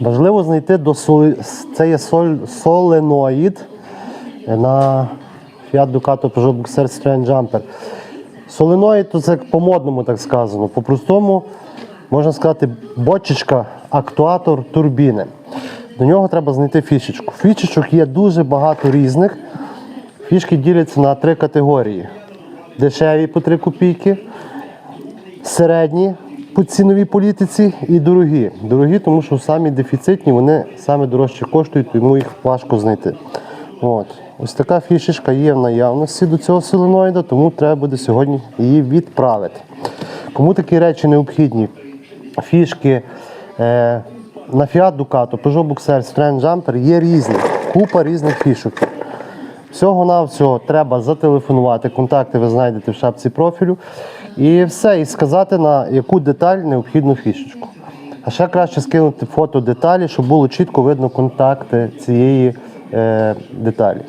Важливо знайти до соли... це є соль... соленоїд на Fiat Ducato Peugeot Boxer Citroen Jumper. Соленоїд то це по-модному так сказано. По-простому можна сказати бочечка, актуатор турбіни. До нього треба знайти фішечку. Фішечок є дуже багато різних. Фішки діляться на три категорії: дешеві по 3 копійки, середні по ціновій політиці і дорогі. Дорогі, тому що самі дефіцитні, вони саме дорожче коштують, тому їх важко знайти. От. Ось така фішечка є в наявності до цього соленоїда, тому треба буде сьогодні її відправити. Кому такі речі необхідні? Фішки е, на Fiat Ducato, Peugeot Boxer, Citroen Jumper є різні, купа різних фішок. Всього-навсього треба зателефонувати. Контакти ви знайдете в шапці профілю. І все, і сказати, на яку деталь необхідну фішечку. А ще краще скинути фото деталі, щоб було чітко видно контакти цієї е, деталі.